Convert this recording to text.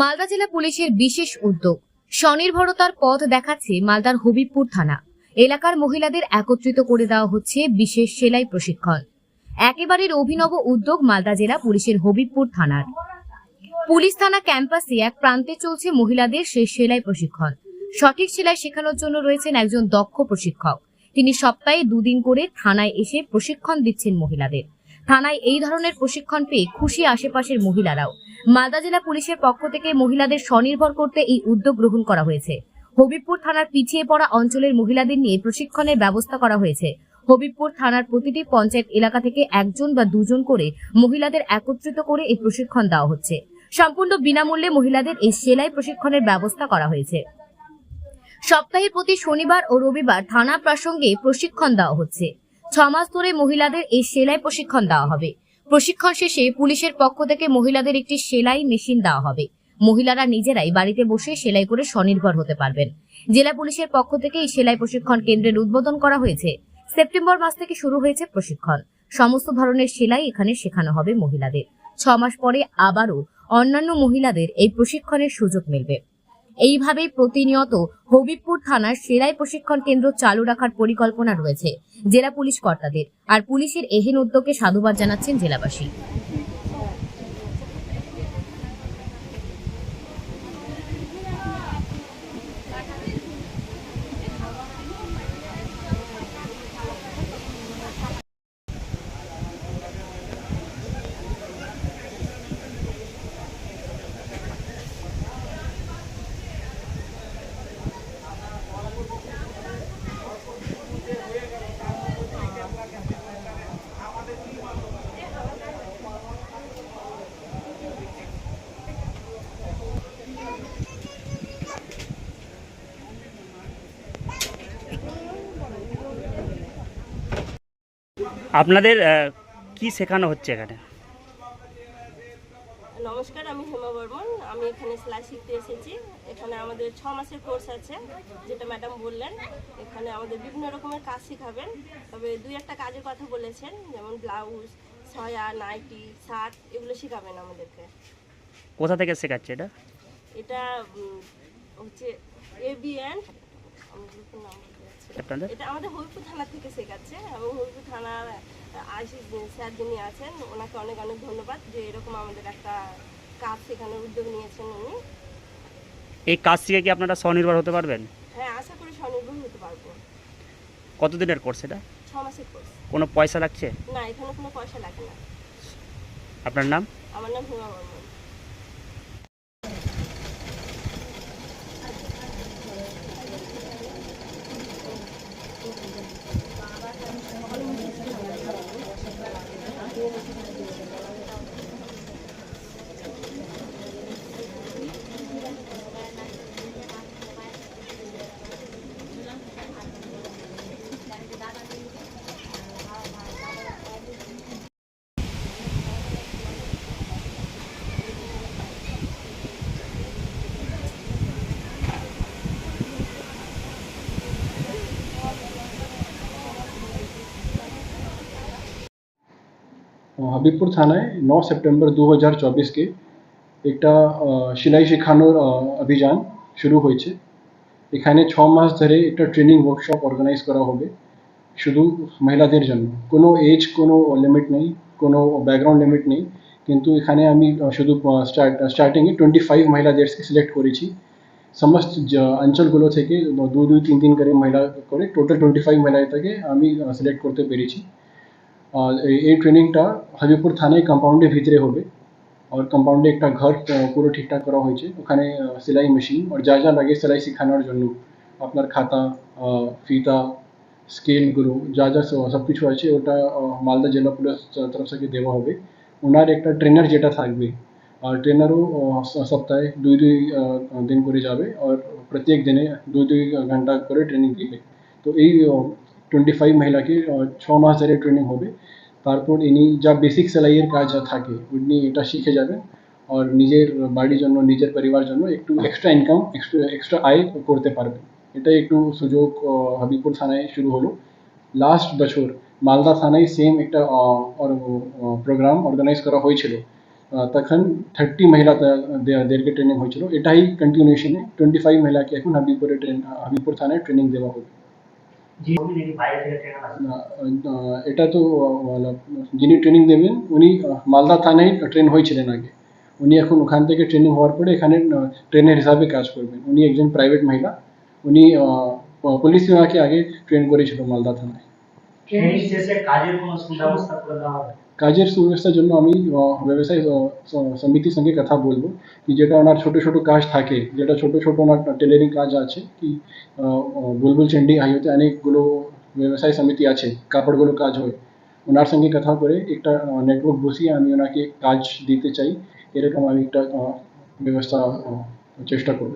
মালদা জেলা পুলিশের বিশেষ উদ্যোগ। স্বনির্ভরতার পথ দেখাচ্ছে মালদার হবিবপুর থানা। এলাকার মহিলাদের একত্রিত করে দেওয়া হচ্ছে বিশেষ সেলাই প্রশিক্ষণ। একেবারের অভিনব উদ্যোগ মালদা জেলা পুলিশের হবিবপুর থানার। পুলিশ থানা ক্যাম্পাসে এক প্রান্তে চলছে মহিলাদের সেই সেলাই প্রশিক্ষণ। সঠিক সেলাই শেখানোর জন্য রয়েছেন একজন দক্ষ প্রশিক্ষক। তিনি সপ্তাহে দুদিন করে থানায় এসে প্রশিক্ষণ দিচ্ছেন মহিলাদের। থানায় এই ধরনের প্রশিক্ষণ পেয়ে খুশি আশেপাশের মহিলারাও। মালদা জেলা পুলিশের পক্ষ থেকে মহিলাদের স্বনির্ভর করতে এই উদ্যোগ গ্রহণ করা হয়েছে। হবিবপুর থানার পিছিয়ে পড়া অঞ্চলের মহিলাদের নিয়ে প্রশিক্ষণের ব্যবস্থা করা হয়েছে। হবিবপুর থানার প্রতিটি পঞ্চায়েত এলাকা থেকে একজন বা দুজন করে মহিলাদের একত্রিত করে এই প্রশিক্ষণ দেওয়া হচ্ছে। সম্পূর্ণ বিনামূল্যে মহিলাদের এই সেলাই প্রশিক্ষণের ব্যবস্থা করা হয়েছে। সপ্তাহের প্রতি শনিবার ও রবিবার থানা প্রসঙ্গে প্রশিক্ষণ দেওয়া হচ্ছে। ছ মাস ধরে মহিলাদের এই সেলাই প্রশিক্ষণ দেওয়া হবে। প্রশিক্ষণ শেষে পুলিশের পক্ষ থেকে মহিলাদের একটি সেলাই মেশিন দেওয়া হবে। মহিলারা নিজেরাই বাড়িতে বসে সেলাই করে স্বনির্ভর হতে পারবেন। জেলা পুলিশের পক্ষ থেকে এই সেলাই প্রশিক্ষণ কেন্দ্রের উদ্বোধন করা হয়েছে। সেপ্টেম্বর মাস থেকে শুরু হয়েছে প্রশিক্ষণ। সমস্ত ধরনের সেলাই এখানে শেখানো হবে মহিলাদের। ছ মাস পরে আবারও অন্যান্য মহিলাদের এই প্রশিক্ষণের সুযোগ মিলবে। এইভাবেই প্রতিনিয়ত হবিবপুর থানার সেলাই প্রশিক্ষণ কেন্দ্র চালু রাখার পরিকল্পনা রয়েছে। জেলা পুলিশ কর্তাদের। আর পুলিশের এহেন উদ্যোগে সাধুবাদ জানাচ্ছেন জেলাবাসী। আপনাদের কি শেখানো হচ্ছে এখানে? নমস্কার আমি হেমা বর্মন। আমি এখানে সেলাই শিখতে এসেছি। এখানে আমাদের ছ মাসের কোর্স আছে যেটা ম্যাডাম বললেন। এখানে আমাদের বিভিন্ন রকমের কাজ শেখাবেন। তবে দুই একটা কাজের কথা বলেছেন যেমন ব্লাউজ ছয়া নাইটি শার্ট এগুলো শেখাবেন আমাদেরকে। কোথা থেকে শেখাচ্ছে এটা? এটা হচ্ছে এবিএন আপনাদের? এটা আমাদের হরিপুর থানা থেকে শেখাচ্ছে এবং হরিপুর থানার আইসি স্যার যিনি আছেন ওনাকে অনেক অনেক ধন্যবাদ যে এরকম আমাদের একটা কাজ শেখানোর উদ্যোগ নিয়েছেন উনি। এই কাজ শিখে কি আপনারা স্বনির্ভর হতে পারবেন? হ্যাঁ আশা করি স্বনির্ভর হতে পারব। কতদিনের কোর্স এটা? ছ মাসের কোর্স কোনো পয়সা লাগছে? না এখানে কোনো পয়সা লাগে না আপনার নাম? আমার নাম হিমা বর্মন হাবিবপুর থানায় ন সেপ্টেম্বর দু হাজার চব্বিশকে একটা সেলাই শেখানোর অভিযান শুরু হয়েছে এখানে ছ মাস ধরে একটা ট্রেনিং ওয়ার্কশপ অর্গানাইজ করা হবে শুধু মহিলাদের জন্য কোনো এজ কোনো লিমিট নেই কোনো ব্যাকগ্রাউন্ড লিমিট নেই কিন্তু এখানে আমি শুধু স্টার্ট স্টার্টিংয়ে টোয়েন্টি ফাইভ মহিলাদেরকে সিলেক্ট করেছি সমস্ত অঞ্চলগুলো থেকে দু দুই তিন তিন করে মহিলা করে টোটাল টোয়েন্টি ফাইভ মহিলা থেকে আমি সিলেক্ট করতে পেরেছি এই- এই ট্রেনিংটা হাবিবপুর থানায় কম্পাউন্ডের ভিতরে হবে আর কম্পাউন্ডে একটা ঘর আহ, পুরো ঠিকঠাক করা হয়েছে ওখানে আহ, সেলাই মেশিন আর যা যা লাগে সেলাই শেখানোর জন্য আপনার খাতা আহ, ফিতা স্কেলগুলো যা যা সব- সব কিছু আছে ওটা আহ, মালদা জেলা পুলিশ তরফ থেকে দেওয়া হবে ওনার একটা ট্রেনার যেটা থাকবে আর ট্রেনারও সপ্তাহে দুই দুই আহ, দিন করে যাবে আর প্রত্যেক দিনে দুই দুই ঘণ্টা করে ট্রেনিং দিবে তো এই টোয়েন্টি ফাইভ মহিলাকে ছ মাস ধরে ট্রেনিং হবে। তারপর ইনি যা বেসিক সেলাইয়ের কাজ থাকে উনি এটা শিখে যাবেন। আর নিজের বাড়ির জন্য নিজের পরিবার জন্য একটু এক্সট্রা ইনকাম এক্সট্রা আয় করতে পারবেন। এটাই একটু সুযোগ আহ, হাবিবপুর থানায় শুরু হলো। লাস্ট বছর মালদা থানায় সেম একটা প্রোগ্রাম অর্গানাইজ করা হয়েছিল। তখন থার্টি মহিলা দেরকে ট্রেনিং হয়েছিল। এটাই কন্টিনিউশনে টোয়েন্টি ফাইভ মহিলাকে এখন হাবিবপুরে ট্রেন হাবিবপুর থানায় ট্রেনিং দেওয়া হবে। এটা তো যিনি ট্রেনিং দেবেন উনি মালদা থানায় ট্রেন হয়েছিলেন আগে। উনি এখন ওখান থেকে ট্রেনিং হওয়ার পরে এখানে ট্রেনের হিসাবে কাজ করবেন। উনি একজন প্রাইভেট মহিলা। উনি পুলিশ বিভাগে আগে ট্রেন করেছিল মালদা থানায়। ট্রেনিং শেষে কাজের কোনো সুব্যবস্থা করে দেওয়া হবে? কাজের সুব্যবস্থার জন্য আমি ব্যবসায় সমিতির সঙ্গে কথা বলব কি যেটা ওনার ছোটো ছোটো কাজ থাকে, যেটা ছোটো ছোটো ওনার টেলারিং কাজ আছে কি বুলবুল চেন্ডি হাইওতে অনেকগুলো ব্যবসায় সমিতি আছে, কাপড়গুলো কাজ হয়। ওনার সঙ্গে কথা করে একটা নেটওয়ার্ক বসিয়ে আমি ওনাকে কাজ দিতে চাই, এরকম আমি একটা ব্যবস্থা চেষ্টা করব।